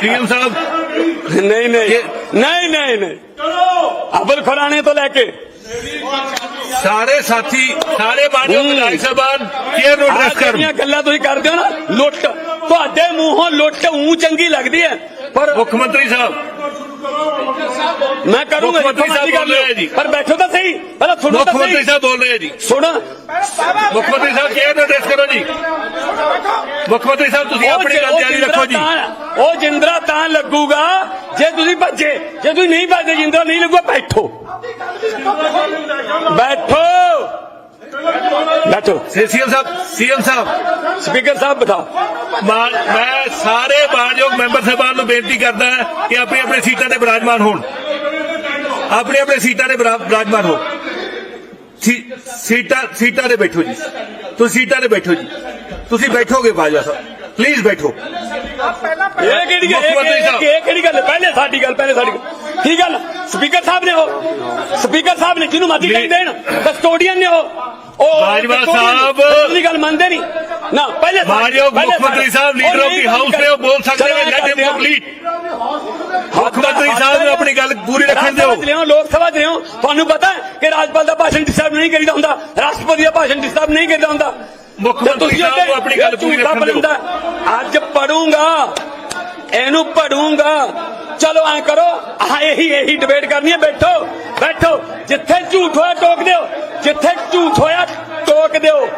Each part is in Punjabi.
ਸੀਐਮ ਸਾਹਿਬ। ਨਹੀਂ ਨਹੀਂ। ਨਹੀਂ ਨਹੀਂ ਨਹੀਂ। ਅਬਲ ਖੁਰਾਣੇ ਤੋਂ ਲੈ ਕੇ। ਸਾਰੇ ਸਾਥੀ ਸਾਰੇ ਹੂੰ। ਵਿਧਾਇਕ ਸਾਹਿਬਾਨ ਚੇਅਰ ਨੂੰ ਐਡਰੈਸ ਕਰਨ ਜਿਹੜੀਆਂ ਗੱਲਾਂ ਤੁਸੀਂ ਕਰਦੇ ਹੋ ਨਾ ਲੁੱਟ। ਤੁਹਾਡੇ ਮੂੰਹੋਂ ਲੁੱਟ ਉਂ ਚੰਗੀ ਲੱਗਦੀ ਹੈ। ਪਰ ਮੁੱਖ ਮੰਤਰੀ ਸਾਹਿਬ ਮੈਂ ਕਰੂੰਗਾ ਮੁੱਖ ਮੰਤਰੀ ਜਿੱਥੋਂ ਮਰਜ਼ੀ ਕਰ ਸਾਹਿਬ ਬੋਲ ਰਹੇ ਲਿਓ। ਜੀ। ਪਰ ਬੈਠੋ ਤਾਂ ਸਹੀ ਪਹਿਲਾਂ ਸੁਣੋ ਮੁੱਖ ਤਾਂ ਮੰਤਰੀ ਸਹੀ। ਸਾਹਿਬ ਬੋਲ ਰਹੇ ਜੀ। ਸੁਣ। ਮੁੱਖ ਮੰਤਰੀ ਸਾਹਿਬ ਚੇਅਰ ਨੂੰ ਐਡਰੈਸ ਕਰੋ ਜੀ? ਮੁੱਖ ਮੰਤਰੀ ਸਾਹਿਬ ਤੁਸੀਂ ਉਹ ਆਪਣੀ ਜਿ- ਗੱਲ ਉਹ ਜਾਰੀ ਜਿੰਦਰਾ ਰੱਖੋ ਜੀ। ਤਾਂ- ਉਹ ਜਿੰਦਰਾ ਤਾਂ ਲੱਗੂਗਾ ਜੇ ਤੁਸੀਂ ਭੱਜੇ ਜੇ ਤੁਸੀਂ ਨਹੀਂ ਭੱਜੇ ਜਿੰਦਰਾ ਨਹੀਂ ਲੱਗੂਗਾ ਬੈਠੋ। ਬੈਠੋ। ਬੈਠੋ ਸੀਐਮ ਸਾਹਿਬ ਸੀਐਮ ਸਾਹਿਬ ਸਪੀਕਰ ਸਾਹਿਬ ਬਤਾਓ ਮਾ- ਮੈਂ ਸਾਰੇ ਮਾਨਯੋਗ ਮੈਂਬਰ ਸਾਹਿਬਾਨ ਨੂੰ ਬੇਨਤੀ ਕਰਦਾ ਹਾਂ ਕਿ ਆਪਣੀ ਆਪਣੀ ਸੀਟਾਂ ਤੇ ਬਿਰਾਜਮਾਨ ਹੋਣ ਆਪਣੀ ਆਪਣੀ ਸੀਟਾਂ ਤੇ ਬਿਰਾ- ਬਿਰਾਜਮਾਨ ਹੋ ਸੀ- ਸੀਟਾਂ ਸੀਟਾਂ ਤੇ ਬੈਠੋ ਜੀ ਤੁਸੀਂ ਸੀਟਾਂ ਤੇ ਬੈਠੋ ਜੀ ਤੁਸੀਂ ਬੈਠੋਗੇ ਬਾਜਵਾ ਸਾਹਿਬ ਪਲੀਜ਼ ਬੈਠੋ ਇਹ ਕਿਹੜੀ ਗੱਲ ਮੁੱਖ ਮੰਤਰੀ ਇਹ- ਸਾਹਿਬ। ਇਹ ਕਿਹੜੀ ਗੱਲ ਹੈ? ਪਹਿਲੇ ਸਾਡੀ ਗੱਲ ਪਹਿਲੇ ਸਾਡੀ ਗੱਲ ਕੀ ਗੱਲ? ਸਪੀਕਰ ਸਾਹਿਬ ਨੇ ਉਹ? ਸਪੀਕਰ ਸਾਹਿਬ ਨੇ ਜਿਹਨੂੰ ਮਰਜ਼ੀ ਕਹੀ ਦੇਣ ਕਸਟੋਡੀਅਨ ਨੇ ਉਹ? ਉਹ ਬਾਜਵਾ ਸਾਹਿਬ। ਦੀ ਗੱਲ ਮੰਨਦੇ ਨਹੀਂ। ਨਾ ਪਹਿਲੇ ਪਹਿਲੇ ਮੁੱਖ ਮੰਤਰੀ ਸਾਹਿਬ ਲੀਡਰ ਆਫ ਦੀ ਹਾਊਸ ਨੇ ਉਹ ਬੋਲ ਸਕਦੇ ਨੇ ਲੈਟ ਹਿਮ ਹਾਂ। ਕੰਪਲੀਟ ਮੁੱਖ ਮੰਤਰੀ ਸਾਹਿਬ ਨੂੰ ਆਪਣੀ ਗੱਲ ਪੂਰੀ ਰੱਖਣ ਦਿਓ। ਲੋਕ ਸਭਾ ਚ ਲਿਓ ਤੁਹਾਨੂੰ ਪਤਾ ਹੈ ਕਿ ਰਾਜਪਾਲ ਦਾ ਭਾਸ਼ਣ ਡਿਸਟਰਬ ਨਹੀਂ ਕਰੀਦਾ ਹੁੰਦਾ। ਰਾਸ਼ਟਰਪਤੀ ਦਾ ਭਾਸ਼ਣ ਡਿਸਟਰਬ ਨਹੀਂ ਕਰੀਦਾ ਹੁੰਦਾ। ਮੁੱਖ ਮੰਤਰੀ ਸਾਹਿਬ ਆਪਣੀ ਗੱਲ ਪੂਰੀ ਰੱਖਣ ਦਿਓ। ਅੱਜ ਪੜੂੰਗਾ। ਇਹਨੂੰ ਪੜੂੰਗਾ। ਚਲੋ, ਐ ਕਰੋ। ਆ ਇਹੀ ਇਹੀ ਡਿਬੇਟ ਕਰਨੀ ਹੈ। ਬੈਠੋ ਬੈਠੋ। ਜਿੱਥੇ ਝੂਠ ਹੋਇਆ, ਟੋਕ ਦਿਓ। ਜਿੱਥੇ ਝੂਠ ਹੋਇਆ, ਟੋਕ ਦਿਓ।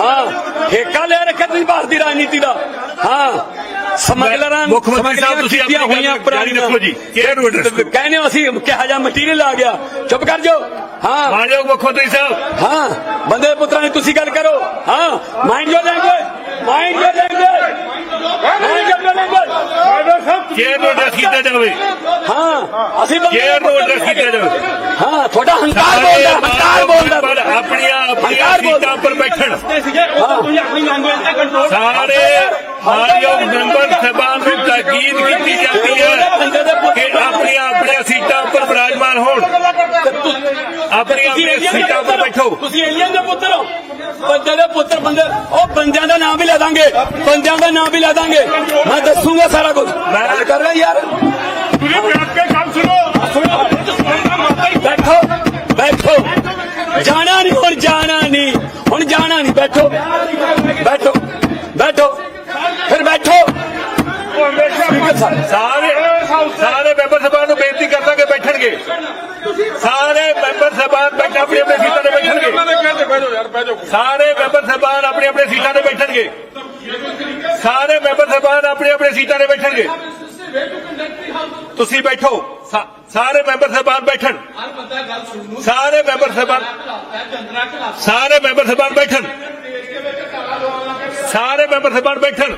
ਹਾਂ ਠੇਕਾ ਲੈ ਰੱਖਿਆ ਤੁਸੀਂ ਭਾਰਤ ਦੀ ਰਾਜਨੀਤੀ ਦਾ। ਹਾਂ ਸਮਗਲਰਾਂ ਮੁੱਖ ਮੰਤਰੀ ਸਾਹਿਬ ਤੁਸੀਂ ਆਪਣੀ ਗੱਲ ਜਾਰੀ ਰੱਖੋ ਜੀ। ਐਡਰੈਸ ਕਰੋ ਕਹਿੰਦੇ ਅਸੀਂ ਕਿਹਾ ਜਾ ਮਟੀਰੀਅਲ ਆ ਗਿਆ। ਚੁੱਪ ਕਰ ਜਾਓ। ਹਾਂ। ਮਾਨਯੋਗ ਮੁੱਖ ਮੰਤਰੀ ਸਾਹਿਬ। ਹਾਂ ਬੰਦੇ ਪੁੱਤਰਾਂ ਨੇ ਤੁਸੀਂ ਗੱਲ ਕਰੋ। ਹਾਂ mind your language mind your language ਨੂੰ ਐਡਰੈਸ ਕੀਤਾ ਜਾਵੇ? ਹਾਂ ਅਸੀਂ ਨੂੰ ਐਡਰੈਸ ਕੀਤਾ ਜਾਵੇ? ਹਾਂ ਤੁਹਾਡਾ ਹੰਕਾਰ ਬੋਲਦਾ ਹੰਕਾਰ ਬੋਲਦਾ। ਪਰ ਆਪਣੀਆਂ ਆਪਣੀਆਂ। ਸੀਟਾਂ ਉੱਪਰ ਬੈਠਣ। ਤੁਸੀਂ ਆਪਣੀ ਲੈਂਗੁਏਜ ਤੇ ਕੰਟਰੋਲ ਸਾਰੇ ਮਾਨਯੋਗ ਮੈਂਬਰ ਸਾਹਿਬਾਨ ਨੂੰ ਤਾਕੀਦ ਕੀਤੀ ਜਾਂਦੀ ਹੈ ਕਿ ਆਪਣੀਆਂ ਆਪਣੀਆਂ ਸੀਟਾਂ ਉੱਪਰ ਬਿਰਾਜਮਾਨ ਹੋਣ ਆਪਣੀਆਂ ਆਪਣੀਆਂ ਸੀਟਾਂ ਉੱਪਰ ਬੈਠੋ ਤੁਸੀਂ ਏਲੀਅਨ ਦੇ ਪੁੱਤਰ ਹੋ ਬੰਦੇ ਦੇ ਪੁੱਤਰ ਬੰਦੇ ਉਹ ਬੰਦਿਆਂ ਦਾ ਨਾਮ ਵੀ ਲੈ ਦਾਂਗੇ ਬੰਦਿਆਂ ਦਾ ਨਾਮ ਵੀ ਲੈ ਦਾਂਗੇ ਮੈਂ ਦੱਸੂਗਾ ਸਾਰਾ ਕੁਝ ਮੈਂ ਕਰ ਰਿਹਾ ਯਾਰ ਤੁਸੀਂ ਬੈਠ ਕੇ ਗੱਲ ਸੁਣੋ ਬੈਠੋ ਬੈਠੋ ਜਾਣਾ ਨਹੀਂ ਹੁਣ ਜਾਣਾ ਨਹੀਂ ਹੁਣ ਜਾਣਾ ਨਹੀਂ ਬੈਠੋ। ਬੈਠੋ ਬੈਠੋ। ਫਿਰ ਬੈਠੋ। ਸਪੀਕਰ ਸਾਹਿਬ ਸਾਰੇ ਸਾਰੇ ਮੈਂਬਰ ਸਾਹਿਬਾਨ ਨੂੰ ਬੇਨਤੀ ਕਰਦਾ ਕਿ ਬੈਠਣਗੇ। ਸਾਰੇ ਮੈਂਬਰ ਸਾਹਿਬਾਨ ਬੈਠ ਆਪਣੀ ਆਪਣੀ ਸੀਟਾਂ ਤੇ ਬੈਠਣਗੇ। ਸਾਰੇ ਮੈਂਬਰ ਸਾਹਿਬਾਨ ਆਪਣੀ ਆਪਣੀ ਸੀਟਾਂ ਤੇ ਬੈਠਣਗੇ। ਸਾਰੇ ਮੈਂਬਰ ਸਾਹਿਬਾਨ ਆਪਣੀ ਆਪਣੀ ਸੀਟਾਂ ਤੇ ਬੈਠਣਗੇ। ਤੁਸੀਂ ਬੈਠੋ ਸਾ- ਸਾਰੇ ਮੈਂਬਰ ਸਾਹਿਬਾਨ ਬੈਠਣ ਸਾਰੇ ਮੈਂਬਰ ਸਾਹਿਬਾਨ ਸਾਰੇ ਮੈਂਬਰ ਸਾਹਿਬਾਨ ਬੈਠਣ ਸਾਰੇ ਮੈਂਬਰ ਸਾਹਿਬਾਨ ਬੈਠਣ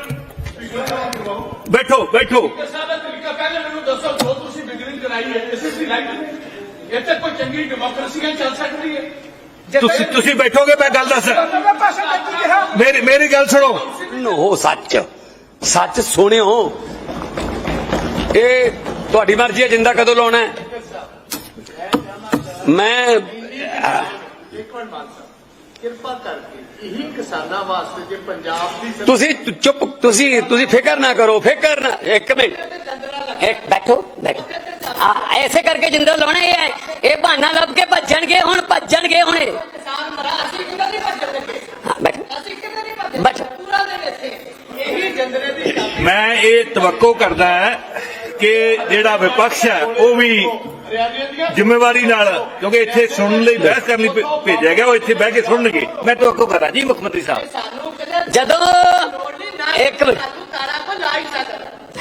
ਬੈਠੋ ਬੈਠੋ ਸਾਡਾ ਤਰੀਕਾ ਪਹਿਲੇ ਮੈਨੂੰ ਦੱਸੋ ਜੋ ਤੁਸੀਂ ਬਿਗਰਿੰਗ ਕਰਾਈ ਹੈ ਐਸਐਸਸੀ ਰਾਈਟ ਇੱਥੇ ਕੋਈ ਚੰਗੀ ਡੈਮੋਕ੍ਰੇਸੀ ਹੈ ਚੱਲ ਸਕਦੀ ਹੈ ਤੁਸੀਂ ਤੁਸੀਂ ਬੈਠੋਗੇ ਮੈਂ ਗੱਲ ਦੱਸ ਮੇਰੀ ਮੇਰੀ ਗੱਲ ਸੁਣੋ ਨੋ ਸੱਚ ਸੱਚ ਸੁਣਿਓ ਇਹ ਤੁਹਾਡੀ ਮਰਜ਼ੀ ਹੈ ਜਿੰਦਾ ਕਦੋਂ ਲਾਉਣਾ ਹੈ। ਮੈਂ ਕਿਰਪਾ ਕਰਕੇ ਇਹੀ ਕਿਸਾਨਾਂ ਵਾਸਤੇ ਜੇ ਪੰਜਾਬ ਦੀ ਤੁਸੀਂ ਚੁੱਪ ਤੁਸੀਂ ਤੁਸੀਂ ਫਿਕਰ ਨਾ ਕਰੋ ਫਿਕਰ ਨਾ ਇੱਕ ਮਿੰਟ। ਇੱਕ ਬੈਠੋ ਬੈਠੋ। ਆ ਐਸੇ ਕਰਕੇ ਜਿੰਦਾ ਲਾਉਣਾ ਇਹ ਹੈ। ਇਹ ਬਹਾਨਾ ਲੱਭ ਕੇ ਭੱਜਣਗੇ ਹੁਣ ਭੱਜਣਗੇ ਹੁਣ ਇਹ। ਹਾਂ, ਬੈਠੋ। ਬੈਠੋ। ਇਹੀ ਜੰਦਰੇ ਦੀ ਮੈਂ ਇਹ ਤਵੱਕੋ ਕਰਦਾ ਹੈ ਕਿ ਜਿਹੜਾ ਵਿਪਕਸ਼ ਹੈ ਉਹ ਵੀ ਜ਼ਿੰਮੇਵਾਰੀ ਨਾਲ ਕਿਉਂਕਿ ਇੱਥੇ ਸੁਣਨ ਲਈ ਬਹਿਸ ਕਰਨ ਲਈ ਭੇਜਿਆ ਗਿਆ ਉਹ ਇੱਥੇ ਬਹਿ ਕੇ ਸੁਣਨਗੇ। ਮੈਂ ਤਵੱਕੋ ਕਰਦਾ ਜੀ ਮੁੱਖ ਮੰਤਰੀ ਸਾਹਿਬ। ਜਦੋਂ ਇੱਕ ਮਿੰਟ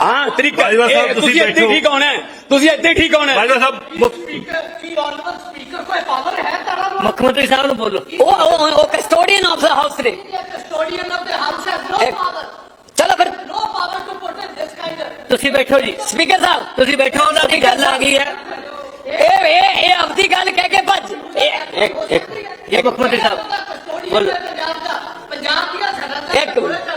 ਹਾਂ ਤਰੀਕਾ ਬਾਜਵਾ ਸਾਹਿਬ, ਇਹ ਤੁਸੀਂ ਤੁਸੀਂ ਇੱਥੇ ਬੈਠੋ। ਠੀਕ ਹੋਣਾ ਹੈ ਤੁਸੀਂ ਇੱਥੇ ਠੀਕ ਹੋਣਾ ਹੈ। ਬਾਜਵਾ ਸਾਹਿਬ ਮੁੱਖ- ਸਪੀਕਰ ਕੋਈ ਪਾਵਰ ਹੈ ਤਾਰਾ ਨੂੰ ਮੁੱਖ ਮੰਤਰੀ ਸਾਹਿਬ ਨੂੰ ਬੋਲੋ। ਉਹ ਉਹ ਉਹ ਕਸਟੋਡੀਅਨ ਆਫ ਦਾ ਹਾਊਸ ਨੇ custodian of the house has no ਇੱਕ- ਪਾਵਰ ਚਲੋ ਫਿਰ। No power to put in this kind ਤੁਸੀਂ ਬੈਠੋ ਜੀ। ਸਪੀਕਰ ਸਾਹਿਬ ਤੁਸੀਂ ਬੈਠੋ ਉਹਨਾਂ ਦੀ ਗੱਲ ਆ ਗਈ ਹੈ। ਇਹ ਇਹ ਇਹ ਆਪਦੀ ਗੱਲ ਕਹਿ ਕੇ ਭੱਜ। ਇਹ ਇੱਕ ਇੱਕ ਇੱਕ ਮੁੱਖ ਸਾਹਿਬ ਬੋਲੋ। ਇੱਕ ਮਿੰਟ।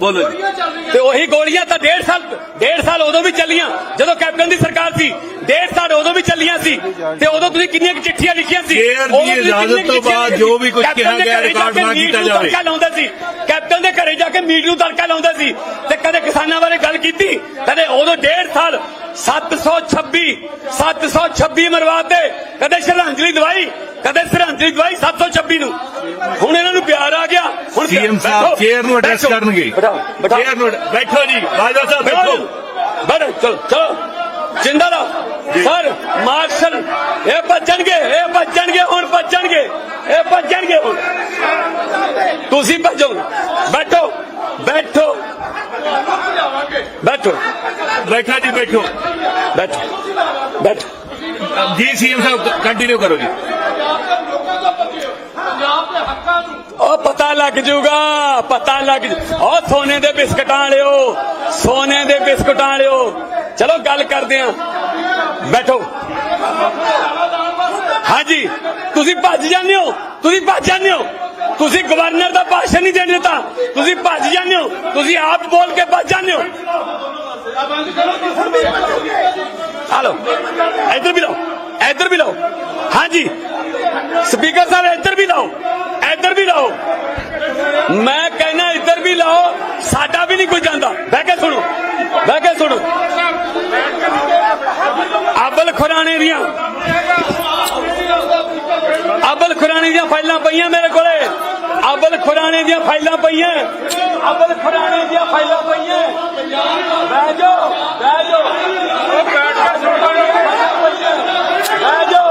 ਬੋਲੋ ਜੀ। ਗੋਲੀਆਂ ਚੱਲ ਰਹੀਆਂ। ਤੇ ਉਹੀ ਗੋਲੀਆਂ ਤਾਂ ਡੇਢ ਸਾਲ ਡੇਢ ਸਾਲ ਉਦੋਂ ਵੀ ਚੱਲੀਆਂ ਜਦੋਂ ਕੈਪਟਨ ਦੀ ਸਰਕਾਰ ਸੀ। ਡੇਢ ਸਾਲ ਉਦੋਂ ਵੀ ਚੱਲੀਆਂ ਸੀ। ਤੇ ਉਦੋਂ ਤੁਸੀਂ ਕਿੰਨੀਆਂ ਕੁ ਚਿੱਠੀਆਂ ਲਿਖੀਆਂ ਸੀ? ਦੀ ਉਦੋਂ ਤੁਸੀਂ ਇਜਾਜ਼ਤ ਤੋਂ ਬਾਅਦ ਜੋ ਵੀ ਕੁਝ ਕੈਪਟਨ ਕਿਹਾ ਦੇ ਗਿਆ, ਘਰੇ ਜਾ ਰਿਕਾਰਡ ਕੇ ਨਾ ਕੀਤਾ ਨੂੰ ਜਾਵੇ। ਤੜਕਾ ਲਾਉਂਦਾ ਸੀ। ਕੈਪਟਨ ਦੇ ਘਰੇ ਜਾ ਕੇ ਮੀਟ ਨੂੰ ਤੜਕਾ ਲਾਉਂਦਾ ਸੀ। ਤੇ ਕਦੇ ਕਿਸਾਨਾਂ ਬਾਰੇ ਗੱਲ ਕੀਤੀ? ਕਦੇ ਉਦੋਂ ਡੇਢ ਸਾਲ 726 726 ਮਰਵਾਤੇ। ਕਦੇ ਸ਼ਰਧਾਂਜਲੀ ਦਵਾਈ ਕਦੇ ਸ਼ਰਧਾਂਜਲੀ ਦਵਾਈ 726 ਨੂੰ। ਹੁਣ ਇਹਨਾਂ ਨੂੰ ਪਿਆਰ ਆ ਗਿਆ। ਹੁਣ ਸੀਐਮ ਸਾਹਿਬ ਚੇਅਰ ਨੂੰ ਐਡਰੈਸ ਬੈਠੋ, ਕਰਨਗੇ ਬਿਠਾਓ, ਬਿਠਾਓ। ਚੇਅਰ ਨੂੰ ਬੈਠੋ ਜੀ ਬਾਜਵਾ ਸਾਹਿਬ ਬੈਠੋ ਬੈਠੋ ਚਲੋ ਚਲੋ ਜਿੰਦਾ ਰਹੋ ਸਰ ਮਾਰਸ਼ਲ ਇਹ ਭੱਜਣਗੇ ਇਹ ਭੱਜਣਗੇ ਹੁਣ ਭੱਜਣਗੇ ਇਹ ਭੱਜਣਗੇ ਹੁਣ ਤੁਸੀਂ ਭੱਜੋ ਬੈਠੋ ਬੈਠੋ ਬੈਠੋ ਬੈਠਾ ਜੀ ਬੈਠੋ ਬੈਠੋ ਬੈਠੋ ਜੀ ਸੀਐਮ ਸਾਹਿਬ ਕੰਟੀਨਿਊ ਕਰੋ ਜੀ ਪੰਜਾਬ ਦੇ ਲੋਕਾਂ ਦਾ ਬਚੇ ਪੰਜਾਬ ਦੇ ਹੱਕਾਂ ਨੂੰ। ਉਹ ਪਤਾ ਲੱਗ ਜੂਗਾ ਪਤਾ ਲੱਗ ਉਹ ਸੋਨੇ ਦੇ ਬਿਸਕਟਾਂ ਵਾਲਿਓ ਸੋਨੇ ਦੇ ਬਿਸਕਟਾਂ ਵਾਲਿਓ। ਚਲੋ ਗੱਲ ਕਰਦੇ ਆਂ। ਬੈਠੋ। ਹਾਂਜੀ ਤੁਸੀਂ ਭੱਜ ਜਾਂਦੇ ਹੋ ਤੁਸੀਂ ਭੱਜ ਜਾਂਦੇ ਹੋ। ਤੁਸੀਂ ਗਵਰਨਰ ਦਾ ਭਾਸ਼ਣ ਨਹੀਂ ਦੇਣ ਦਿੱਤਾ। ਤੁਸੀਂ ਭੱਜ ਜਾਂਦੇ ਹੋ ਤੁਸੀਂ ਆਪ ਬੋਲ ਕੇ ਭੱਜ ਜਾਂਦੇ ਹੋ। ਹਲੋ ਇੱਧਰ ਵੀ ਲਾਓ ਇੱਧਰ ਵੀ ਲਾਓ। ਹਾਂਜੀ। ਸਪੀਕਰ ਸਾਹਿਬ ਇੱਧਰ ਵੀ ਲਾਓ ਇੱਧਰ ਵੀ ਲਾਓ ਮੈਂ ਕਹਿੰਦਾ ਇੱਧਰ ਵੀ ਲਾਓ ਸਾਡਾ ਵੀ ਨਹੀਂ ਕੋਈ ਜਾਂਦਾ ਬਹਿ ਕੇ ਸੁਣੋ ਬਹਿ ਕੇ ਸੁਣੋ ਅਬਲ ਖੁਰਾਣੇ ਦੀਆਂ ਅਬਲ ਖੁਰਾਣੇ ਦੀਆਂ ਫਾਈਲਾਂ ਪਈਆਂ ਮੇਰੇ ਕੋਲੇ ਅਬਲ ਖੁਰਾਣੇ ਦੀਆਂ ਫਾਈਲਾਂ ਪਈਆਂ ਅਬਲ ਖੁਰਾਣੇ ਦੀਆਂ ਫਾਈਲਾਂ ਪਈਆਂ ਬਹਿ ਜਾਓ ਬਹਿ ਜਾਓ ਉਹ ਬੈਠ ਕੇ ਸੁਣੋ ਬਹਿ ਜਾਓ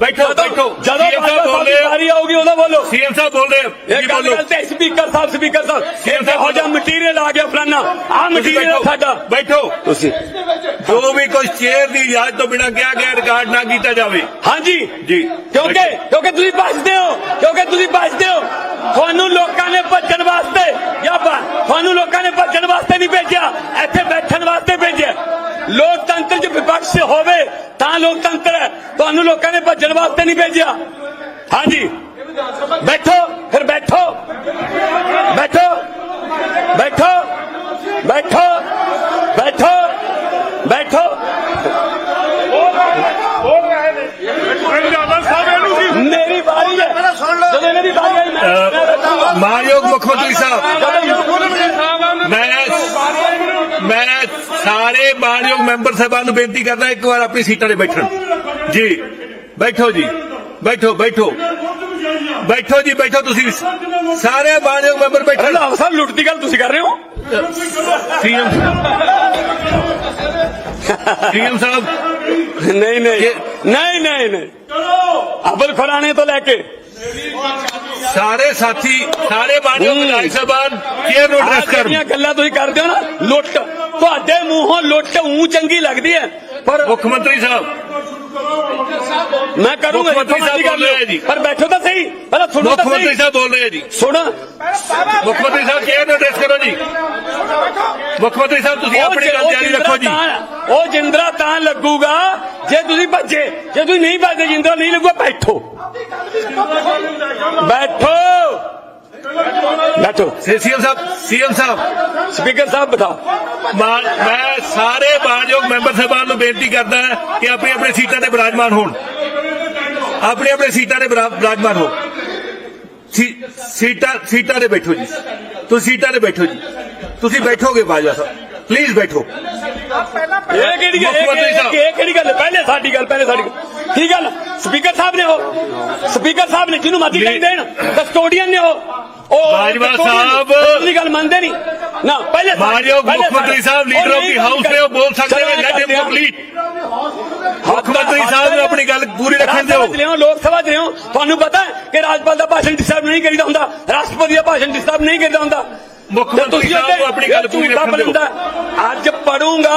ਬੈਠੋ ਬੈਠੋ। ਜਦੋਂ ਸੀਐਮ ਸਾਹਿਬ ਰਹੇ ਵਾਰੀ ਆਊਗੀ ਉਦੋਂ ਬੋਲੋ। ਸੀਐਮ ਸਾਹਿਬ ਬੋਲ ਰਹੇ ਇਹ ਗੱਲ ਤੇ ਸਪੀਕਰ ਸਾਹਿਬ ਸਪੀਕਰ ਸਾਹਿਬ। ਸਾਹਿਬ ਇਹ ਹੋ ਜਾ ਮਟੀਰੀਅਲ ਆ ਗਿਆ ਫਲਾਨਾ। ਆ ਮਟੀਰੀਅਲ ਸਾਡਾ। ਬੈਠੋ। ਤੁਸੀਂ। ਜੋ ਵੀ ਕੋਈ ਚੇਅਰ ਦੀ ਇਜਾਜ਼ਤ ਤੋਂ ਬਿਨਾਂ ਕਿਹਾ ਗਿਆ ਰਿਕਾਰਡ ਨਾ ਕੀਤਾ ਜਾਵੇ। ਹਾਂਜੀ। ਜੀ। ਕਿਉਂਕਿ ਕਿਉਂਕਿ ਤੁਸੀਂ ਭੱਜਦੇ ਹੋ ਕਿਉਂਕਿ ਤੁਸੀਂ ਭੱਜਦੇ ਹੋ। ਤੁਹਾਨੂੰ ਲੋਕਾਂ ਨੇ ਭੱਜਣ ਵਾਸਤੇ ਜਾਂ ਤੁਹਾਨੂੰ ਲੋਕਾਂ ਨੇ ਭੱਜਣ ਵਾਸਤੇ ਨਹੀਂ ਭੇਜਿਆ ਇੱਥੇ ਬੈਠਣ ਵਾਸਤੇ ਭੇਜਿਆ। ਲੋਕਤੰਤਰ 'ਚ ਵਿਪਕਸ਼ ਹੋਵੇ ਤਾਂ ਲੋਕਤੰਤਰ ਹੈ। ਤੁਹਾਨੂੰ ਲੋਕਾਂ ਨੇ ਭੱਜਣ ਵਾਸਤੇ ਨਹੀਂ ਭੇਜਿਆ। ਹਾਂਜੀ। ਬੈਠੋ, ਫਿਰ ਬੈਠੋ। ਬੈਠੋ। ਬੈਠੋ। ਬੈਠੋ। ਬੈਠੋ। ਬੈਠੋ। ਮੇਰੀ ਵਾਰੀ ਹੈ। ਜਦੋਂ ਇਹਨਾਂ ਵਾਰੀ ਆਈ, ਮੈਂ- ਮਾਨਯੋਗ ਮੁੱਖ ਮੰਤਰੀ ਸਾਹਿਬ, ਮੈਂ ਮੈਂ ਸਾਰੇ ਮਾਨਯੋਗ ਮੈਂਬਰ ਸਾਹਿਬਾਂ ਨੂੰ ਬੇਨਤੀ ਕਰਦਾ, ਇੱਕ ਵਾਰ ਆਪਣੀ ਸੀਟਾਂ ਤੇ ਬੈਠਣ। ਜੀ। ਬੈਠੋ ਜੀ ਬੈਠੋ ਬੈਠੋ ਬੈਠੋ ਜੀ ਬੈਠੋ ਤੁਸੀਂ ਸਾਰੇ ਮਾਨਯੋਗ ਮੈਂਬਰ ਬੈਠਣ ਰੰਧਾਵਾ ਸਾਹਿਬ ਲੁੱਟ ਦੀ ਗੱਲ ਤੁਸੀਂ ਕਰ ਰਹੇ ਹੋ ਸੀਐਮ ਸੀਐਮ ਸਾਹਿਬ ਨਹੀਂ ਨਹੀਂ ਨਹੀਂ ਨਹੀਂ ਨਹੀਂ ਅਬਲ ਖੁਰਾਣੇ ਤੋਂ ਲੈ ਕੇ ਸਾਰੇ ਸਾਥੀ ਸਾਰੇ ਮਾਨਯੋਗ ਹੂੰ। ਵਿਧਾਇਕ ਸਾਹਿਬਾਨ ਚੇਅਰ ਨੂੰ ਆਹ ਐਡਰੈਸ ਕਰਨ ਜਿਹੜੀਆਂ ਗੱਲਾਂ ਤੁਸੀਂ ਕਰਦੇ ਹੋ ਨਾ ਲੁੱਟ ਤੁਹਾਡੇ ਮੂੰਹੋਂ ਲੁੱਟ ਉਂ ਚੰਗੀ ਲੱਗਦੀ ਹੈ ਪਰ ਮੁੱਖ ਮੰਤਰੀ ਸਾਹਿਬ ਮੈਂ ਕਰੂੰਗਾ ਮੁੱਖ ਜਿੱਥੋਂ ਮਰਜ਼ੀ ਕਰ ਲਿਓ। ਜੀ। ਪਰ ਬੈਠੋ ਤਾਂ ਸਹੀ ਪਹਿਲਾਂ ਸੁਣੋ ਮੁੱਖ ਤਾਂ ਮੰਤਰੀ ਸਹੀ ਸਾਹਿਬ ਬੋਲ ਰਹੇ ਜੀ। ਸੁਣ। ਮੁੱਖ ਮੰਤਰੀ ਸਾਹਿਬ ਚੇਅਰ ਨੂੰ ਐਡਰੈਸ ਕਰੋ ਜੀ? ਮੁੱਖ ਮੰਤਰੀ ਸਾਹਿਬ ਤੁਸੀਂ ਆਪਣੀ ਜਿ- ਗੱਲ ਜਾਰੀ ਰੱਖੋ ਜੀ। ਉਹ ਜਿੰਦਰਾ ਤਾਂ ਲੱਗੂਗਾ ਜੇ ਤੁਸੀਂ ਭੱਜੇ ਜੇ ਤੁਸੀਂ ਨਹੀਂ ਭੱਜੇ ਜਿੰਦਰਾ ਨਹੀਂ ਲੱਗੂਗਾ ਬੈਠੋ। ਬੈਠੋ। ਬੈਠੋ ਸੀਐਮ ਸਾਹਿਬ ਸੀਐਮ ਸਾਹਿਬ। ਸਪੀਕਰ ਸਾਹਿਬ ਬਤਾਓ ਮਾਨ ਮੈਂ ਸਾਰੇ ਮਾਨਯੋਗ ਮੈਂਬਰ ਸਾਹਿਬਾਨ ਨੂੰ ਬੇਨਤੀ ਕਰਦਾ ਕਿ ਆਪਣੀ ਆਪਣੀ ਸੀਟਾਂ ਤੇ ਬਿਰਾਜਮਾਨ ਹੋਣ। ਆਪਣੀ ਆਪਣੀ ਸੀਟਾਂ ਤੇ ਬਿਰਾ- ਬਿਰਾਜਮਾਨ ਹੋ ਸੀਟਾਂ ਸੀਟਾਂ ਤੇ ਬੈਠੋ ਜੀ। ਤੁਸੀਂ ਸੀਟਾਂ ਤੇ ਬੈਠੋ ਜੀ। ਤੁਸੀਂ ਬੈਠੋਗੇ ਬਾਜਵਾ ਸਾਹਿਬ। ਪਲੀਜ਼ ਬੈਠੋ। ਇਹ ਕਿਹੜੀ ਇਹ- ਕਿਹੜੀ ਗੱਲ? ਹੈ? ਪਹਿਲੇ ਸਾਡੀ ਗੱਲ ਪਹਿਲੇ ਸਾਡੀ ਕੀ ਗੱਲ? ਸਪੀਕਰ ਸਾਹਿਬ ਨੇ ਉਹ। ਸਪੀਕਰ ਸਾਹਿਬ ਨੇ ਜਿਹਨੂੰ ਮਰਜ਼ੀ ਕਹੀ ਦੇਣ ਕਸਟੋਡੀਅਨ ਨੇ ਉਹ। ਉਹ ਬਾਜਵਾ ਸਾਹਿਬ। ਉਹ ਦੀ ਗੱਲ ਮੰਨਦੇ ਨਹੀਂ ਨਾ ਪਹਿਲੇ ਮਾਨਯੋਗ ਮੁੱਖ ਮੰਤਰੀ ਸਾਹਿਬ ਲੀਡਰ ਆਫ ਦੀ ਹਾਊਸ ਨੇ ਉਹ ਬੋਲ ਸਕਦੇ ਨੇ ਲੈਟ ਕਰਦੇ ਹਾਂ। ਕੰਪਲੀਟ ਮੁੱਖ ਮੰਤਰੀ ਸਾਹਿਬ ਨੂੰ ਆਪਣੀ ਗੱਲ ਪੂਰੀ ਰੱਖਣ ਦਿਓ ਲੋਕ ਸਭਾ 'ਚ ਲਿਆਓ। ਤੁਹਾਨੂੰ ਪਤਾ ਹੈ ਕਿ ਰਾਜਪਾਲ ਦਾ ਭਾਸ਼ਣ ਡਿਸਟਰਬ ਨਹੀਂ ਕਰੀਦਾ ਹੁੰਦਾ ਰਾਸ਼ਟਰਪਤੀ ਦਾ ਭਾਸ਼ਣ ਡਿਸਟਰਬ ਨਹੀਂ ਕਰੀਦਾ ਹੁੰਦਾ ਮੁੱਖ ਮੰਤਰੀ ਸਾਹਿਬ ਆਪਣੀ ਗੱਲ ਪੂਰੀ ਰੱਖਣ ਦਿਓ। ਅੱਜ ਪੜੂੰਗਾ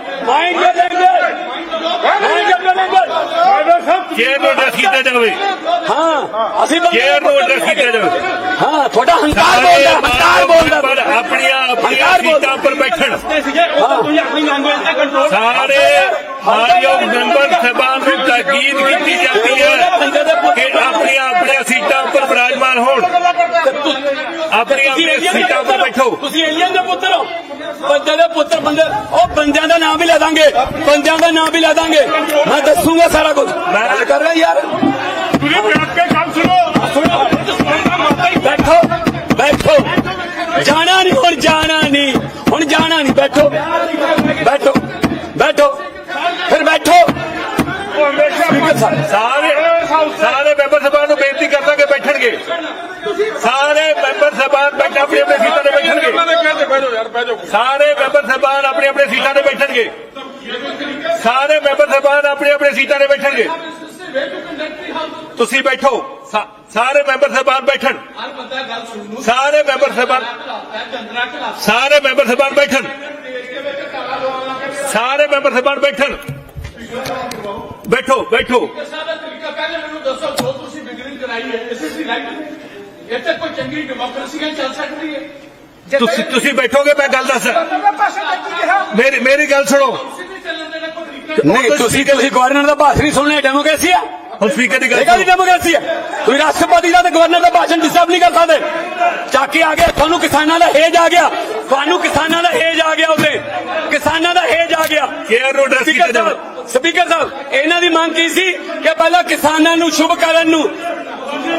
mind your language mind your language chair ਨੂੰ ਐਡਰੈਸ ਕੀਤਾ ਜਾਵੇ ਹਾਂ ਅਸੀਂ ਬੰਦੇ ਕੇਅਰ ਨੂੰ ਐਡਰੈਸ ਕੀਤਾ ਜਾਵੇ ਹਾਂ ਤੁਹਾਡਾ ਹੰਕਾਰ ਬੋਲਦਾ ਹੰਕਾਰ ਬੋਲਦਾ ਪਰ ਆਪਣੀਆਂ ਆਪਣੀਆਂ। ਸੀਟਾਂ ਪਰ ਬੈਠਣ ਸਾਰੇ ਮਾਨਯੋਗ ਮੈਂਬਰ ਸਭਾਨ ਨੂੰ ਤਾਕੀਦ ਕੀਤੀ ਜਾਂਦੀ ਹੈ ਕਿ ਆਪਣੀਆਂ ਆਪਣੀਆਂ ਸੀਟਾਂ ਉੱਪਰ ਵਿਰਾਜਮਾਨ ਹੋਣ ਆਪਣੀਆਂ ਸੀਟਾਂ ਉੱਪਰ ਬੈਠੋ। ਤੁਸੀਂ ਏਲੀਅਨ ਦੇ ਪੁੱਤਰ ਹੋ। ਬੰਦੇ ਦੇ ਪੁੱਤਰ ਬੰਦੇ ਉਹ ਬੰਦਿਆਂ ਦਾ ਨਾਮ ਵੀ ਲੈ ਦਾਂਗੇ। ਬੰਦਿਆਂ ਦਾ ਨਾਮ ਵੀ ਲੈ ਦਾਂਗੇ। ਮੈਂ ਦੱਸੂਗਾ ਸਾਰਾ ਕੁਝ। ਮੈਂ ਕਰ ਰਿਹਾ ਯਾਰ। ਤੁਸੀਂ ਬੈਠ ਕੇ ਗੱਲ ਸੁਣੋ। ਬੈਠੋ। ਬੈਠੋ। ਜਾਣਾ ਨਹੀਂ ਹੁਣ ਜਾਣਾ ਨਹੀਂ। ਹੁਣ ਜਾਣਾ ਨਹੀਂ। ਬੈਠੋ। ਸਾਰੇ ਮੈਂਬਰ ਸਭਾਨ ਆਪਣੀ ਆਪਣੀ ਸੀਟਾਂ ਤੇ ਬੈਠਣਗੇ ਸਾਰੇ ਮੈਂਬਰ ਸਭਾਨ ਆਪਣੀ ਆਪਣੀ ਸੀਟਾਂ ਤੇ ਬੈਠਣਗੇ ਤੁਸੀਂ ਬੈਠੋ ਸਾ- ਸਾਰੇ ਮੈਂਬਰ ਸਭਾਨ ਬੈਠਣ ਹਰ ਬੰਦਾ ਗੱਲ ਸੁਣ ਨੂੰ ਸਾਰੇ ਮੈਂਬਰ ਸਭਾਨ ਜੰਦਰਾ ਖਿਲਾਫ ਸਾਰੇ ਮੈਂਬਰ ਸਭਾਨ ਬੈਠਣ ਸਾਰੇ ਮੈਂਬਰ ਸਭਾਨ ਬੈਠਣ ਬੈਠੋ ਬੈਠੋ ਸਾਡਾ ਤਰੀਕਾ ਪਹਿਲੇ ਮੈਨੂੰ ਦੱਸੋ ਜੋ ਤੁਸੀਂ ਬਿਗਨਿੰਗ ਕਰਾਈ ਹੈ ਇਸ ਇਜ਼ ਰਾਈਟ ਇੱਥੇ ਕੋਈ ਚੰਗੀ ਡੈਮੋਕ੍ਰੇਸੀ ਚੱਲ ਸਕਦੀ ਹੈ ਤੁਸੀਂ ਤੁਸੀਂ ਬੈਠੋਗੇ ਮੈਂ ਗੱਲ ਦੱਸ ਮੇਰੀ ਮੇਰੀ ਗੱਲ ਸੁਣੋ। ਨਹੀਂ। ਤੁਸੀਂ ਤੁਸੀਂ ਗਵਰਨਰ ਦਾ ਭਾਸ਼ਣ ਨਹੀਂ ਸੁਣਨਾ ਡੈਮੋਕ੍ਰੇਸੀ ਆ। ਹੁਣ ਸਪੀਕਰ ਦੀ ਗੱਲ ਇਹ ਡੈਮੋਕ੍ਰੇਸੀ ਹੈ ਤੁਸੀਂ ਰਾਸ਼ਟਰਪਤੀ ਦਾ ਤੇ ਗਵਰਨਰ ਦਾ ਭਾਸ਼ਣ ਡਿਸਟਰਬ ਨਹੀਂ ਕਰ ਸਕਦੇ। ਚਾਕੀ ਆ ਗਿਆ ਤੁਹਾਨੂੰ ਕਿਸਾਨਾਂ ਦਾ ਹੇਜ ਆ ਗਿਆ। ਤੁਹਾਨੂੰ ਕਿਸਾਨਾਂ ਦਾ ਹੇਜ ਆ ਗਿਆ ਉਹਦੇ। ਕਿਸਾਨਾਂ ਦਾ ਹੇਜ ਆ ਗਿਆ। ਕੇਅਰ ਨੂੰ address ਕੀਤਾ ਸਪੀਕਰ ਜਾਵੇ ਸਾਹਿਬ ਸਪੀਕਰ ਸਾਹਿਬ ਇਹਨਾਂ ਦੀ ਮੰਗ ਕੀ ਸੀ? ਕਿ ਪਹਿਲਾਂ ਕਿਸਾਨਾਂ ਨੂੰ ਸ਼ੁਭ ਕਰਨ ਨੂੰ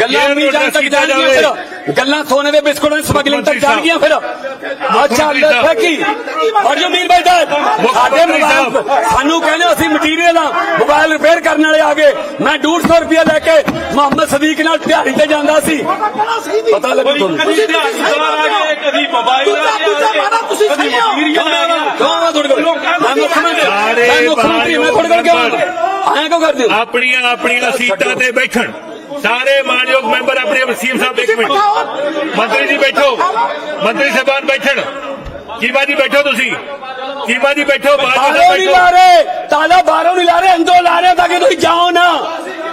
ਗੱਲਾਂ ਜਾਣ ਤੱਕ ਜਾਣਗੀਆਂ ਫਿਰ। ਗੱਲਾਂ ਸੋਨੇ ਦੇ ਬਿਸਕੁਟਾਂ ਦੀ ਸਮਗਲਿੰਗ ਤੱਕ ਜਾਣਗੀਆਂ ਫਿਰ। ਅੱਛਾ ਮੰਤਰੀ ਸਾਹਿਬ। ਲੱਗਾ ਕੀ ਔਰ ਜੋ ਮੀਰ ਭਾਈ ਦਾ ਸਾਡੇ ਸਾਹਿਬ। ਮੋਬਾਈਲ ਸਾਨੂੰ ਕਹਿੰਦੇ ਅਸੀਂ ਮਟੀਰੀਅਲ ਆ ਮੋਬਾਈਲ ਰਿਪੇਅਰ ਕਰਨ ਵਾਲੇ ਆ ਗਏ। ਮੈਂ 150 ਰੁਪਏ ਲੈ ਕੇ ਮੁਹੰਮਦ ਸਦੀਕ ਨਾਲ ਦਿਹਾੜੀ ਤੇ ਜਾਂਦਾ ਸੀ। ਪਤਾ ਲੱਗੂ ਤੁਹਾਨੂੰ। ਕਦੀ ਦਿਹਾੜੀਦਾਰ ਆ ਗਏ ਕਦੀ ਮੋਬਾਈਲ ਆ ਗਿਆ ਤੁਸੀਂ ਕਦੀ ਮਟੀਰੀਅਲ ਆ ਗਿਆ ਕੌਣ ਆ ਤੁਹਾਡੇ ਕੋਲ। ਮੈਂ ਮੁੱਖ ਮੰਤਰੀ ਮੈਂ ਤੁਹਾਡੇ ਕੋਲ ਕਿਉਂ? ਆਇਆ ਕਿਉਂ ਕਰਦੇ ਆਪਣੀਆਂ ਆਪਣੀਆਂ ਸੀਟਾਂ ਤੇ ਬੈਠਣ। ਸਾਰੇ ਮਾਨਯੋਗ ਮੈਂਬਰ ਆਪਣੇ ਸੀਐਮ ਸਾਹਿਬ ਇੱਕ ਮਿੰਟ। ਮੰਤਰੀ ਜੀ ਬੈਠੋ। ਮੰਤਰੀ ਸਾਹਿਬਾਨ ਬੈਠਣ। ਚੀਮਾ ਜੀ ਬੈਠੋ ਤੁਸੀਂ। ਚੀਮਾ ਜੀ ਬੈਠੋ ਬਾਹਰੋਂ ਨਹੀਂ ਲਾ ਰਹੇ ਤਾਲਾ ਬਾਹਰੋਂ ਨਹੀਂ ਲਾ ਰਹੇ ਅੰਦਰੋਂ ਲਾ ਰਹੇ ਤਾਂ ਕਿ ਤੁਸੀਂ ਜਾਓ ਨਾ।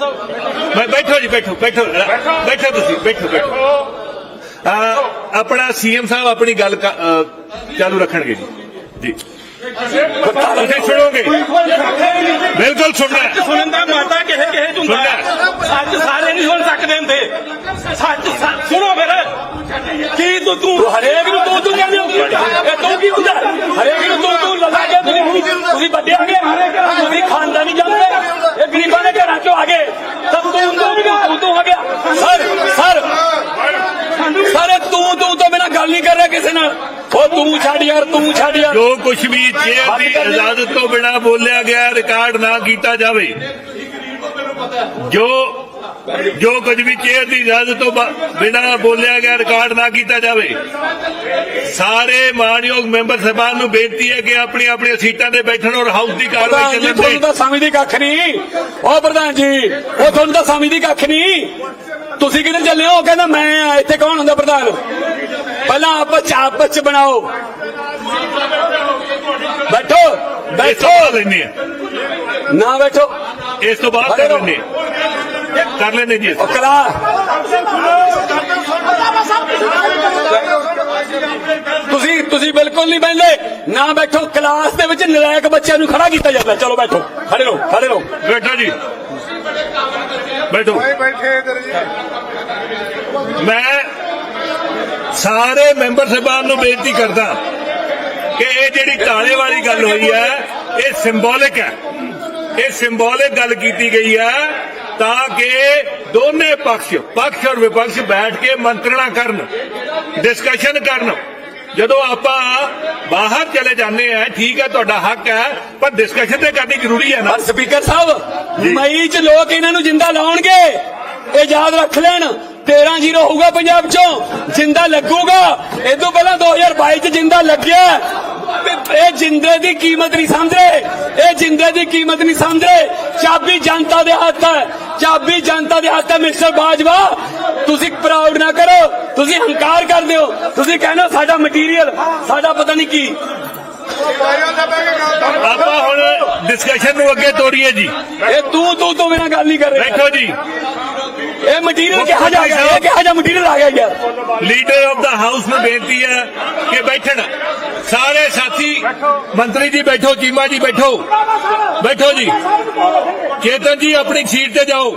ਬੈਠੋ ਜੀ ਬੈਠੋ ਬੈਠੋ ਬੈਠੋ ਤੁਸੀਂ ਬੈਠੋ ਬੈਠੋ। ਆਪਣਾ ਸੀਐਮ ਸਾਹਿਬ ਆਪਣੀ ਗੱਲ ਚਾਲੂ ਰੱਖਣਗੇ ਜੀ। ਜੀ। ਤੁਸੀਂ ਸੁਣੋਗੇ? ਬਿਲਕੁਲ ਸੁਣਨਾ। ਸੁਣਨ ਦਾ ਮਾਤਾ ਕਿਸੇ ਕਿਸੇ ਚ ਹੁੰਦਾ ਹੈ। ਸੱਚ ਸਾਰੇ ਨਹੀਂ ਸੁਣ ਸਕਦੇ ਹੁੰਦੇ। ਸੱਚ ਸੱਚ। ਸੁਣੋ ਫਿਰ। ਕੀ ਤੂੰ ਤੂੰ ਹਰੇਕ ਨੂੰ ਤੂੰ ਤੂੰ ਕਹਿੰਦੇ ਹੋ ਇਹ ਤੂੰ ਕੀ ਹੁੰਦਾ? ਹਰੇਕ ਨੂੰ ਤੂੰ ਤੂੰ ਲੱਗਾ ਕੇ ਤੁਸੀਂ ਤੁਸੀਂ ਵੱਡੇ ਆ ਗਏ ਤੁਸੀਂ ਖਾਨਦਾਨੀ ਜਾਂਦੇ ਇਹ ਗਰੀਬਾਂ ਦੇ ਘਰਾਂ ਚੋਂ ਆ ਗਏ ਸਭ ਤੂੰ ਤੂੰ ਤੂੰ ਤੂੰ ਆ ਗਿਆ ਸਰ ਸਰ ਯਾਰ ਤੂੰ ਛੱਡ ਯਾਰ। ਜੋ ਕੁਝ ਵੀ ਚੇਅਰ ਦੀ। ਇਜਾਜ਼ਤ ਤੋਂ ਬਿਨਾ ਬੋਲਿਆ ਗਿਆ ਰਿਕਾਰਡ ਨਾ ਕੀਤਾ ਜਾਵੇ। ਜੋ ਜੋ ਕੁਝ ਵੀ ਚੇਅਰ ਦੀ ਇਜਾਜ਼ਤ ਤੋਂ ਬਿਨਾ ਬੋਲਿਆ ਗਿਆ ਰਿਕਾਰਡ ਨਾ ਕੀਤਾ ਜਾਵੇ। ਸਾਰੇ ਮਾਨਯੋਗ ਮੈਂਬਰ ਸਾਹਿਬਾਨ ਨੂੰ ਬੇਨਤੀ ਹੈ ਕਿ ਆਪਣੀ ਆਪਣੀਆਂ ਸੀਟਾਂ ਤੇ ਬੈਠਣ ਔਰ ਹਾਊਸ ਦੀ ਕਾਰਵਾਈ ਚੱਲਣ ਤੁਹਾਨੂੰ ਦੇ ਤਾਂ ਸਮਝਦੀ ਕੱਖ ਨਹੀਂ। ਉਹ ਪ੍ਰਧਾਨ ਜੀ ਉਹ ਤੁਹਾਨੂੰ ਤਾਂ ਸਮਝਦੀ ਕੱਖ ਨਹੀਂ। ਤੁਸੀਂ ਕਿੱਧਰ ਚੱਲੇ ਹੋ? ਕਹਿੰਦਾ ਮੈਂ ਆ ਇੱਥੇ ਕੌਣ ਹੁੰਦਾ ਪ੍ਰਧਾਨ? ਪਹਿਲਾਂ ਆਪਸ ਚ ਆਪਸ ਚ ਬਣਾਓ। ਬੈਠੋ ਬੈਠੋ। ਲੈਣੇ ਨਾ ਬੈਠੋ। ਇਸ ਤੋਂ ਬਾਅਦ ਕਰ ਲੈਣੇ। ਕਰ ਲੈਣੇ ਜੀ। ਕਲਾ ਤੁਸੀਂ ਤੁਸੀਂ ਬਿਲਕੁਲ ਨਹੀਂ ਬੈਠਦੇ ਨਾ ਬੈਠੋ ਕਲਾਸ ਦੇ ਵਿੱਚ ਨਲਾਇਕ ਬੱਚਿਆਂ ਨੂੰ ਖੜਾ ਕੀਤਾ ਜਾਂਦਾ। ਚਲੋ ਬੈਠੋ। ਖੜੇ ਰਹੋ ਖੜੇ ਰਹੋ। ਬੈਠੋ ਜੀ। ਬੈਠੋ। ਬੈਠੇ ਇਧਰ ਜੀ। ਮੈਂ ਸਾਰੇ ਮੈਂਬਰ ਸਾਹਿਬਾਨ ਨੂੰ ਬੇਨਤੀ ਕਰਦਾ ਕਿ ਇਹ ਜਿਹੜੀ ਤਾਲੇ ਵਾਲੀ ਗੱਲ ਹੋਈ ਹੈ ਇਹ ਸਿੰਬੋਲਿਕ ਹੈ। ਇਹ ਸਿੰਬੋਲਿਕ ਗੱਲ ਕੀਤੀ ਗਈ ਹੈ ਤਾਂ ਕਿ ਦੋਨੇ ਪਕਸ਼ ਪਕਸ਼ ਔਰ ਵਿਪਕਸ਼ ਬੈਠ ਕੇ ਮੰਤਰਣਾ ਕਰਨ ਡਿਸਕਸ਼ਨ ਕਰਨ। ਜਦੋਂ ਆਪਾਂ ਬਾਹਰ ਚਲੇ ਜਾਂਦੇ ਆ ਠੀਕ ਹੈ ਤੁਹਾਡਾ ਹੱਕ ਹੈ ਪਰ ਡਿਸਕਸ਼ਨ ਤੇ ਕਰਨੀ ਜ਼ਰੂਰੀ ਹੈ ਨਾ ਪਰ ਸਪੀਕਰ ਸਾਹਿਬ। ਮਈ ਚ ਲੋਕ ਇਹਨਾਂ ਨੂੰ ਜਿੰਦਾ ਲਾਉਣਗੇ ਇਹ ਯਾਦ ਰੱਖ ਲੈਣ 13 ਜ਼ੀਰੋ ਹੋਊਗਾ ਪੰਜਾਬ ਚੋਂ ਜਿੰਦਾ ਲੱਗੂਗਾ ਇਹ ਤੋਂ ਪਹਿਲਾਂ 2022 ਚ ਜਿੰਦਾ ਲੱਗਿਆ ਇਹ ਜਿੰਦੇ ਦੀ ਕੀਮਤ ਨਹੀਂ ਸਮਝਦੇ। ਇਹ ਜਿੰਦੇ ਦੀ ਕੀਮਤ ਨਹੀਂ ਸਮਝਦੇ। ਚਾਬੀ ਜਨਤਾ ਦੇ ਹੱਥ ਹੈ। ਚਾਬੀ ਜਨਤਾ ਦੇ ਹੱਥ ਹੈ, ਮਿਸਟਰ ਬਾਜਵਾ। ਤੁਸੀਂ ਪ੍ਰਾਊਡ ਨਾ ਕਰੋ। ਤੁਸੀਂ ਹੰਕਾਰ ਕਰਦੇ ਹੋ। ਤੁਸੀਂ ਕਹਿੰਦੇ ਸਾਡਾ ਮਟੀਰੀਅਲ ਸਾਡਾ ਪਤਾ ਨਹੀਂ ਕੀ। ਆਪਾਂ ਹੁਣ ਡਿਸਕਸ਼ਨ ਨੂੰ ਅੱਗੇ ਤੋਰੀਏ ਜੀ। ਇਹ ਤੂੰ ਤੂੰ ਤੋਂ ਬਿਨਾਂ ਗੱਲ ਨਹੀਂ ਕਰ ਰਿਹਾ। ਬੈਠੋ ਜੀ। ਇਹ ਮਟੀਰੀਅਲ ਕਿਹਾ ਜਾ ਗਿਆ ਇਹ ਕਿਹਾ ਜਾ ਮਟੀਰੀਅਲ ਆ ਗਿਆ ਯਾਰ ਲੀਡਰ ਆਫ ਦਾ ਹਾਊਸ ਨੂੰ ਬੇਨਤੀ ਹੈ ਕਿ ਬੈਠਣ। ਸਾਰੇ ਸਾਥੀ ਮੰਤਰੀ ਜੀ ਬੈਠੋ ਚੀਮਾ ਜੀ ਬੈਠੋ। ਬੈਠੋ ਜੀ। ਚੇਤਨ ਜੀ ਆਪਣੀ ਸੀਟ ਤੇ ਜਾਓ।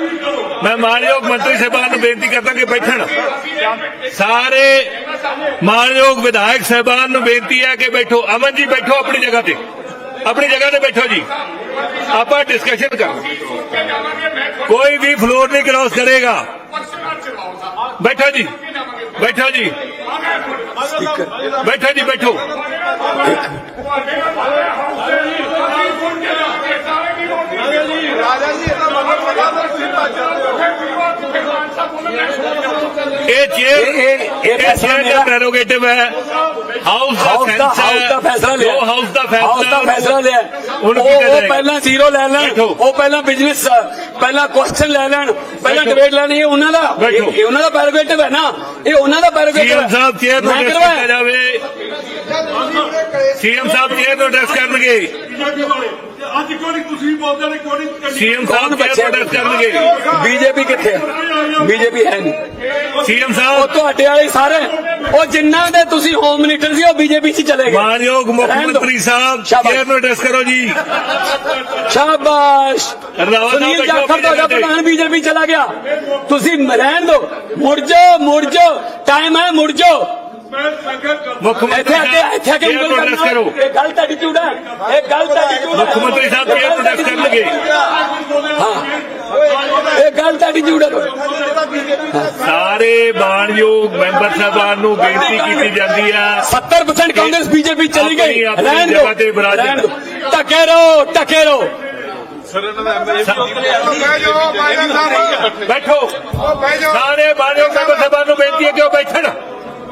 ਮੈਂ ਮਾਨਯੋਗ ਮੰਤਰੀ ਸਾਹਿਬਾਨ ਨੂੰ ਬੇਨਤੀ ਕਰਦਾ ਕਿ ਬੈਠਣ ਸਾਰੇ ਮਾਨਯੋਗ ਵਿਧਾਇਕ ਸਾਹਿਬਾਨ ਨੂੰ ਬੇਨਤੀ ਹੈ ਕਿ ਬੈਠੋ ਅਮਨ ਜੀ ਬੈਠੋ ਆਪਣੀ ਜਗ੍ਹਾ ਤੇ ਆਪਣੀ ਜਗ੍ਹਾ ਤੇ ਬੈਠੋ ਜੀ ਆਪਾਂ ਡਿਸਕਸ਼ਨ ਕਰ ਕੋਈ ਵੀ ਫਲੋਰ ਨਹੀਂ ਕ੍ਰਾਸ ਕਰੇਗਾ ਬੈਠੋ ਜੀ ਬੈਠੋ ਜੀ ਬੈਠੋ ਜੀ ਬੈਠੋ ਰਾਜਾ ਜੀ ਇਹਦਾ ਮਤਲਬ ਪਤਾ ਨਹੀਂ ਤੁਸੀਂ ਭੱਜ ਜਾਂਦੇ ਹੋ ਇਹ ਚੇਅਰ ਇਹ- ਇਹ- ਇਹ ਇਹ ਫੈਸਲਾ ਚੇਅਰ ਦਾ ਮੇਰਾ- ਪ੍ਰੈਰੋਗੇਟਿਵ ਹੈ ਹਾਊਸ ਦਾ ਹਾਊਸ ਦਾ ਸੈਂਸ ਹੈ ਹਾਊਸ ਦਾ ਫੈਸਲਾ ਲਿਆ ਜੋ ਹਾਊਸ ਦਾ ਫੈਸਲਾ ਹਾਊਸ ਦਾ ਫੈਸਲਾ ਲਿਆ ਹੁਣ ਉਹ ਕੀਤਾ ਉਹ ਜਾਏਗਾ। ਪਹਿਲਾਂ ਜ਼ੀਰੋ ਲੈ ਲੈਣ ਬੈਠੋ। ਉਹ ਪਹਿਲਾਂ ਬਿਜ਼ਨਸ ਪਹਿਲਾਂ ਕੁਐਸਚਨ ਲੈ ਲੈਣ ਪਹਿਲਾਂ ਬੈਠੋ। ਡਿਬੇਟ ਲੈਣੀ ਇਹ ਉਹਨਾਂ ਦਾ ਬੈਠੋ। ਇਹ ਇਹ ਉਹਨਾਂ ਦਾ ਪੈਰੋਗੇਟਿਵ ਹੈ ਨਾ ਇਹ ਉਹਨਾਂ ਦਾ ਪੈਰੋਗੇਟਿਵ ਸੀਐਮ ਸਾਹਿਬ ਚੇਅਰ ਨੂੰ ਮੈਂ ਐਡਰੈਸ ਕਰਵਾਇਆ। ਕੀਤਾ ਜਾਵੇ ਸੀਐਮ ਸਾਹਿਬ ਚੇਅਰ ਨੂੰ ਐਡਰੈਸ ਕਰਨਗੇ ਅੱਜ ਕਿਉਂ ਨਹੀਂ ਤੁਸੀਂ ਬੋਲਦੇ ਨੇ ਕਿਉਂ ਨਹੀਂ ਸੀਐਮ ਸਾਹਿਬ ਬੱਚੇ ਐਡਰੈਸ ਕਰਨਗੇ ਬੀਜੇਪੀ ਕਿੱਥੇ ਹੈ ਬੀਜੇਪੀ ਹੈ ਨਹੀਂ। ਸੀਐਮ ਉਹ ਸਾਹਿਬ ਤੁਹਾਡੇ ਵਾਲੇ ਸਾਰੇ ਉਹ ਜਿੰਨਾ ਦੇ ਤੁਸੀਂ ਹੋਮ ਮਿਨਿਸਟਰ ਸੀ ਉਹ ਬੀਜੇਪੀ 'ਚ ਚਲੇ ਗਏ। ਮਾਨਯੋਗ ਮੁੱਖ। ਮੰਤਰੀ ਸਾਹਿਬ। ਚੇਅਰ ਨੂੰ ਐਡਰੈਸ ਕਰੋ ਜੀ। ਸ਼ਾਬਾਸ਼। ਸੁਨੀਲ ਜਾਖੜ ਤੁਹਾਡਾ। ਪ੍ਰਧਾਨ ਬੀਜੇਪੀ ਚਲਾ ਗਿਆ। ਤੁਸੀਂ ਰਹਿਣ ਦਿਓ ਮੁੜ ਜਾਓ ਮੁੜ ਜਾਓ। ਟਾਈਮ ਹੈ ਮੁੜ ਜਾਓ। ਮੁੱਖ ਮੰਤਰੀ ਇੱਥੇ ਆ ਕੇ ਸਾਹਿਬ ਇੱਥੇ ਆ ਕੇ ਉਂਗਲ ਐਡਰੈਸ ਕਰਨਾ ਕਰੋ। ਇਹ ਗਲਤ ਐਟੀਟਿਊਡ ਹੈ। ਇਹ ਗਲਤ ਐਟੀਟਿਊਡ ਮੁੱਖ ਮੰਤਰੀ ਸਾਹਿਬ ਨੂੰ ਐਡਰੈਸ ਕਰਨਗੇ। ਹਾਂ। ਇਹ ਗਲਤ ਐਟੀਟਿਊਡ ਹੈ। ਸਾਰੇ ਮਾਨਯੋਗ ਮੈਂਬਰ ਸਾਹਿਬਾਨ ਨੂੰ ਬੇਨਤੀ ਕੀਤੀ ਜਾਂਦੀ ਹੈ 70% ਕਾਂਗਰਸ ਬੀਜੇਪੀ ਚਲੀ ਗਈ। ਆਪਣੀ- ਆਪਣੀ ਰਹਿਣ ਜਗ੍ਹਾ ਤੇ ਦਿਓ ਵਿਰਾਜਿਤ। ਰਹਿਣ ਦਿਓ। ਟਕੇ ਰਹੋ ਟਕੇ ਰਹੋ। ਬੈਠੋ। ਸਾਰੇ ਮਾਨਯੋਗ ਮੈਂਬਰ ਸਾਹਿਬਾਨ ਨੂੰ ਬੇਨਤੀ ਹੈ ਕਿ ਉਹ ਬੈਠਣ।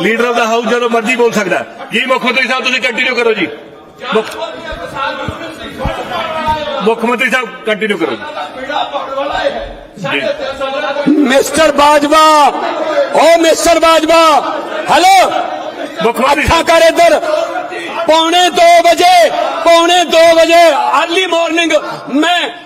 ਲੀਡਰ ਆਫ ਦਾ ਹਾਊਸ ਜਦੋਂ ਮਰਜ਼ੀ ਬੋਲ ਸਕਦਾ ਹੈ। ਜੀ ਮੁੱਖ ਮੰਤਰੀ ਸਾਹਿਬ ਤੁਸੀਂ ਕੰਟੀਨਿਊ ਕਰੋ ਜੀ ਮੁੱਖ ਮੁੱਖ ਮੰਤਰੀ ਸਾਹਿਬ ਕੰਟੀਨਿਊ ਕਰੋ ਜੀ ਜੀ ਮਿਸਟਰ ਬਾਜਵਾ ਓ ਮਿਸਟਰ ਬਾਜਵਾ ਹੈਲੋ ਮੁੱਖ ਮੰਤਰੀ ਅੱਖਾਂ ਸਾਹਿਬ ਕਰ ਇੱਧਰ ਪੌਣੇ 2 ਵਜੇ ਪੌਣੇ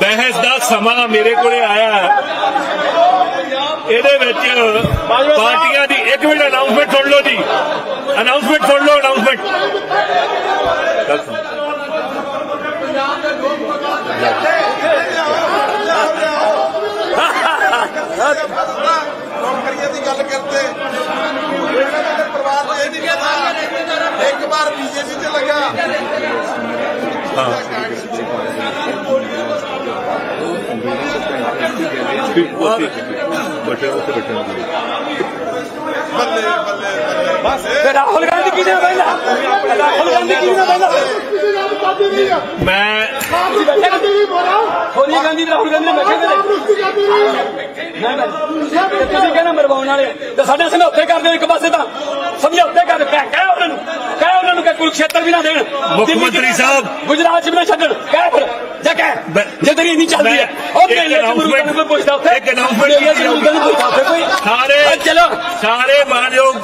ਬਹਿਸ ਦਾ ਸਮਾਂ ਮੇਰੇ ਕੋਲੇ ਆਇਆ ਹੈ। ਇਹਦੇ ਵਿੱਚ ਪਾਰਟੀਆਂ ਦੀ ਇੱਕ ਮਿੰਟ ਅਨਾਉਂਸਮੈਂਟ ਸੁਣ ਲਓ ਜੀ। ਅਨਾਉਂਸਮੈਂਟ ਸੁਣ ਲਓ ਅਨਾਉਂਸਮੈਂਟ ਨੌਕਰੀਆਂ ਦੀ ਗੱਲ ਕਰਦੇ ਦੇ ਪਰਿਵਾਰ ਨੂੰ ਇਹ ਨਹੀਂ ਇੱਕ ਵਾਰ ਬੀਜੇਪੀ ਚ ਲੱਗਾ। ਬੱਲੇ ਬੱਲੇ ਬੱਲੇ ਬਸ ਤੇ ਰਾਹੁਲ ਗਾਂਧੀ ਕਿਹਨੇ ਬੈਠਾ ਰਾਹੁਲ ਗਾਂਧੀ ਕਿਹਨੇ ਬੈਠਾ ਮੈਂ ਸੋਨੀਆ ਗਾਂਧੀ ਰਾਹੁਲ ਗਾਂਧੀ ਬੈਠੇ ਨੇ। ਤੁਸੀਂ ਕਹਿੰਦੇ ਮਰਵਾਉਣ ਵਾਲੇ ਤੇ ਸਾਡੇ ਸਮਝੌਤੇ ਕਰਦੇ ਇੱਕ ਪਾਸੇ ਤਾਂ। ਸਮਝੌਤੇ ਕਰ ਕਹਿ ਕਹਿ ਉਹਨਾਂ ਨੂੰ ਕਹਿ ਉਹਨਾਂ ਨੂੰ ਕਿ ਕੁਰੂਕਸ਼ੇਤਰ ਵੀ ਨਾ ਦੇਣ ਦਿੱਲੀ ਚ- ਮੰਤਰੀ ਸਾਹਿਬ। ਗੁਜਰਾਤ ਚ ਵੀ ਨਾ ਛੱਡਣ ਕਹਿ ਫਿਰ ਜਾ ਕਹਿ ਮੈਂ- ਜੇ ਤੇਰੀ ਨਹੀਂ ਚੱਲਦੀ ਹੈ ਮੈਂ- ਉਹ ਇੱਕ ਮੇਲੇ ਚ ਮੁਰਗਾ ਨੂੰ ਕੋਈ ਪੁੱਛਦਾ ਉੱਥੇ ਇੱਕ announcement ਮੇਲੇ ਚ ਮੁਰਗਾ ਨੂੰ ਪੁੱਛਦਾ ਉੱਥੇ ਕੋਈ। ਸਾਰੇ ਚਲੋ। ਸਾਰੇ ਮਾਨਯੋਗ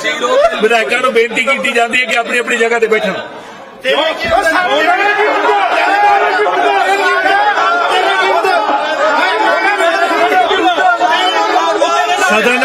ਵਿਧਾਇਕਾਂ ਨੂੰ ਬੇਨਤੀ ਕੀਤੀ ਜਾਂਦੀ ਹੈ ਕਿ ਆਪਣੀ ਆਪਣੀ ਜਗ੍ਹਾ ਤੇ ਬੈਠਣ। ਸਦਨ